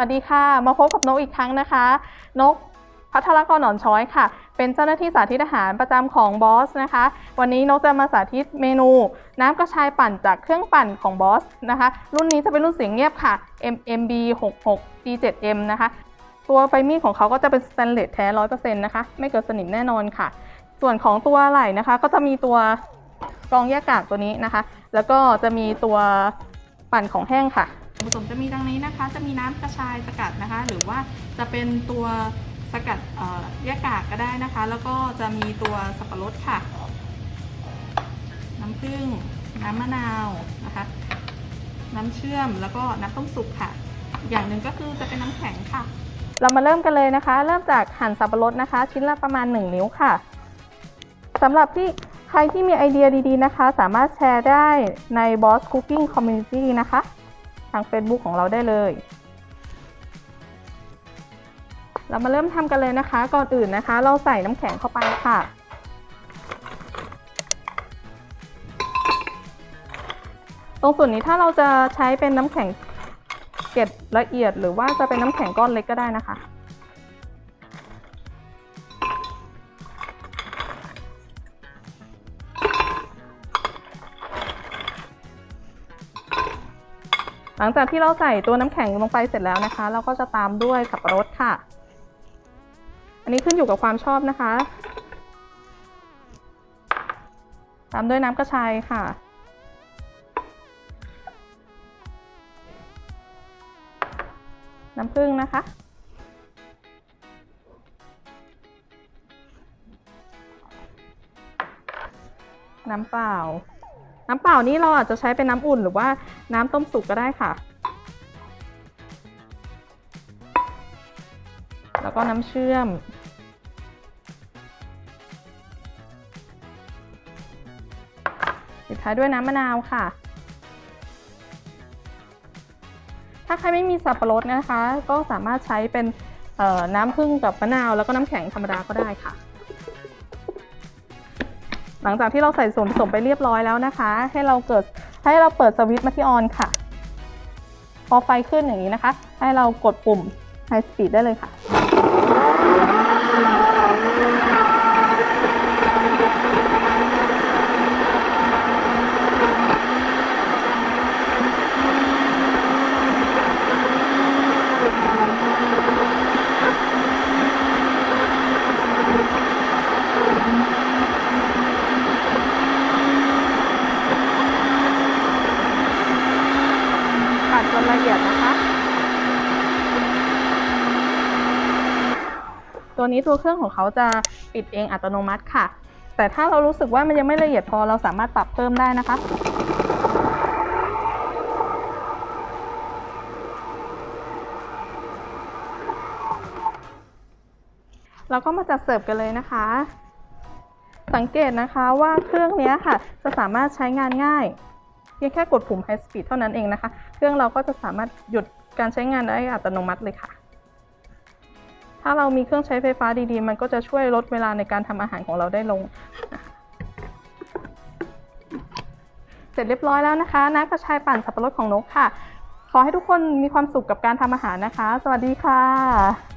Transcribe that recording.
วัสดีค่ะ มาพบกับนกอีกครั้งนะคะ นกพัทรกรหนอนช้อยค่ะ เป็นเจ้าหน้าที่สาธิตอาหารประจำของบอสนะคะ วันนี้นกจะมาสาธิตเมนู น้ำกระชายปั่นจากเครื่องปั่นของบอสนะคะ รุ่นนี้จะเป็นรุ่นเสียงเงียบค่ะ MMB 66 G7M นะคะ ตัวไฟมีดของเขาก็จะเป็นสแตนเลสแท้100%นะคะ ไม่เกิดสนิมแน่นอนค่ะ ส่วนของตัวไหล่นะคะ ก็จะมีตัวกรองแยกกากตัวนี้นะคะ แล้วก็จะมีตัวปั่นของแห้งค่ะ วนผสมจะมีดังนี้นะคะ จะมีน้ำกระชายสกัดนะคะ หรือว่าจะเป็นตัวสกัดเอ่อแยกกากก็ได้นะคะ แล้วก็จะมีตัวสับปะรดค่ะ น้ำผึ้งน้ำมะนาวนะคะ น้ำเชื่อมแล้วก็น้ำต้มสุกค่ะ อย่างหนึ่งก็คือจะเป็นน้ำแข็งค่ะ เรามาเริ่มกันเลยนะคะ เริ่มจากหั่นสับปะรดนะคะ ชิ้นละประมาณ 1 นิ้วค่ะสำหรับที่ใครที่มีไอเดียดีๆนะคะ สามารถแชร์ได้ใน Boss Cooking Community นะคะาง Facebook ของเราได้เลย เรามาเริ่มทำกันเลยนะคะ ก่อนอื่นนะคะ เราใส่น้ำแข็งเข้าไปค่ะ ตรงส่วนนี้ถ้าเราจะใช้เป็นน้ำแข็งเกล็ดละเอียด หรือว่าจะเป็นน้ำแข็งก้อนเล็กก็ได้นะคะ หลังจากที่เราใส่ตัวน้ำแข็งลงไปเสร็จแล้วนะคะ เราก็จะตามด้วยสับปะรดค่ะ อันนี้ขึ้นอยู่กับความชอบนะคะ ตามด้วยน้ำกระชายค่ะ น้ำผึ้งนะคะ น้ำเปล่า น้ำเปล่านี้เราอาจจะใช้เป็นน้ำอุ่นหรือว่าน้ำต้มสุกก็ได้ค่ะ แล้วก็น้ำเชื่อม ปิดท้ายด้วยน้ำมะนาวค่ะ ถ้าใครไม่มีสับปะรดนะคะ ก็สามารถใช้เป็นเอ่อน้ำผึ้งกับมะนาว แล้วก็น้ำแข็งธรรมดาก็ได้ค่ะ หลังจากที่เราใส่ส่วนผสมไปเรียบร้อยแล้วนะคะ ให้เราเกิดให้เราเปิดสวิตช์มาที่ออนค่ะ พอไฟขึ้นอย่างนี้นะคะ ให้เรากดปุ่ม High Speed ได้เลยค่ะ จนละเอียดนะคะ ตัวนี้ตัวเครื่องของเขาจะปิดเองอัตโนมัติค่ะ แต่ถ้าเรารู้สึกว่ามันยังไม่ละเอียดพอเราสามารถปรับเพิ่มได้นะคะเราก็มาจัดเสิร์ฟกันเลยนะคะ สังเกตนะคะว่าเครื่องนี้ค่ะ จะสามารถใช้งานง่าย เพียงแค่กดปุ่ม High Speed เท่านั้นเองนะคะ เครื่องเราก็จะสามารถหยุดการใช้งานได้อัตโนมัติเลยค่ะ ถ้าเรามีเครื่องใช้ไฟฟ้าดีๆ มันก็จะช่วยลดเวลาในการทำอาหารของเราได้ลง เสร็จเรียบร้อยแล้วนะคะ น้ำกระชายปั่นสับปะรดของนกค่ะ ขอให้ทุกคนมีความสุขกับการทำอาหารนะคะ สวัสดีค่ะ